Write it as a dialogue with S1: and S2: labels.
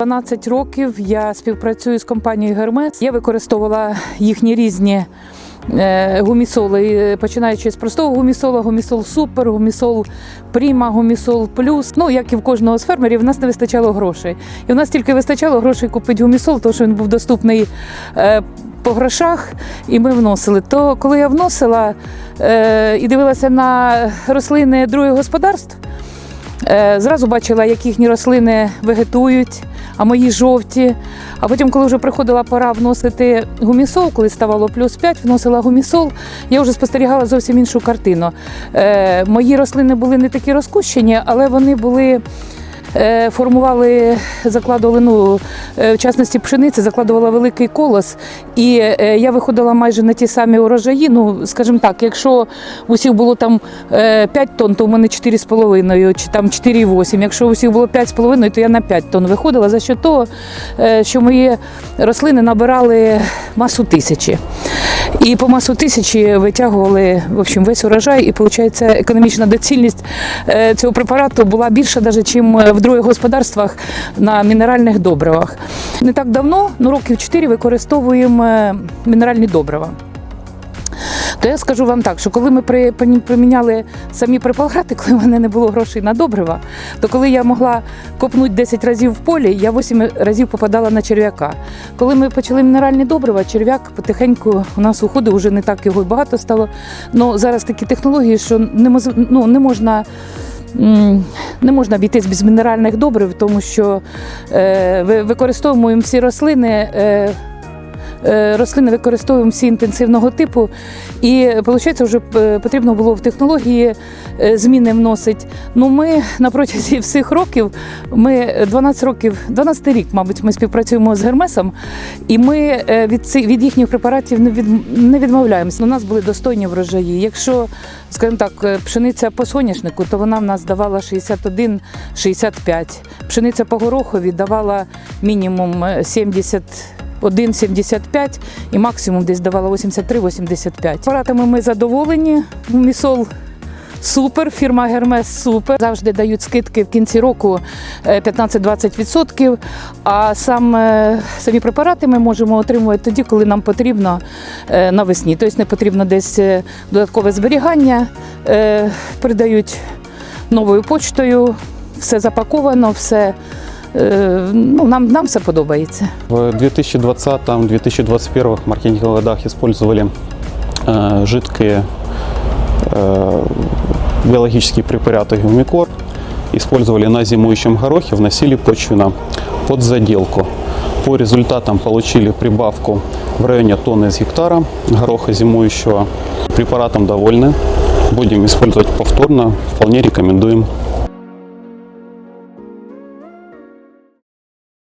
S1: 12 років я співпрацюю з компанією Гермес. Я використовувала їхні різні. е, Гумісоли, е, починаючи з простого гумісола, гумісол супер, гумісол пріма, гумісол плюс. Ну як і в кожного з фермерів, в нас не вистачало грошей. І в нас тільки вистачало грошей купити гумісол, тому що він був доступний е, по грошах, і ми вносили. То коли я вносила е, і дивилася на рослини других господарств, Е, Зразу бачила, як їхні рослини вегетують, а мої жовті. А потім, коли вже приходила пора вносити гумісол, коли ставало плюс 5, вносила гумісол, я вже спостерігала зовсім іншу картину. Е, Мої рослини були не такі розкущені, але вони були. е, Формували, закладували, ну, в частності пшениці, закладувала великий колос. І е, я виходила майже на ті самі урожаї. Ну, скажімо так, якщо у всіх було там е, 5 тонн, то у мене 4,5 чи там 4,8. Якщо у всіх було 5,5, то я на 5 тонн виходила за що того, е, що мої рослини набирали масу тисячі. І по масу тисячі витягували в общем, весь урожай, і виходить, економічна доцільність е, цього препарату була більша, навіть, ніж в других господарствах на мінеральних добривах. Не так давно, ну років 4, використовуємо е, мінеральні добрива. То я скажу вам так, що коли ми приміняли самі препарати, коли в мене не було грошей на добрива, то коли я могла копнути 10 разів в полі, я 8 разів попадала на черв'яка. Коли ми почали мінеральні добрива, черв'як потихеньку у нас уходив, вже не так його багато стало. Ну зараз такі технології, що не, ну, не можна. Не можна обійтись без мінеральних добрив, тому що е, використовуємо всі рослини. Е, рослини використовуємо всі інтенсивного типу, і виходить, вже е, потрібно було в технології е, зміни вносити. Ну, ми на протязі всіх років, ми 12 років, 12 рік, мабуть, ми співпрацюємо з Гермесом, і ми від, ци- від їхніх препаратів не, від, не відмовляємося. У нас були достойні врожаї. Якщо, скажімо так, пшениця по соняшнику, то вона в нас давала 61-65. Пшениця по горохові давала мінімум е, 70 1,75 і максимум десь давала 83-85. Апаратами ми задоволені. Місол супер, фірма Гермес супер. Завжди дають скидки в кінці року е, 15-20%. А сам, е, самі препарати ми можемо отримувати тоді, коли нам потрібно е, навесні. Тобто не потрібно десь е, додаткове зберігання. Е, Передають новою почтою, все запаковано, все. е, Ну, нам, нам все подобається.
S2: В 2020-2021 маркетинговых годах использовали э, жидкие э, биологические препараты Гумикор, использовали на зимующем горохе, вносили почвенно под заделку. По результатам получили прибавку в районе тонны с гектара гороха зимующего. Препаратом довольны. Будем использовать повторно. Вполне рекомендуем.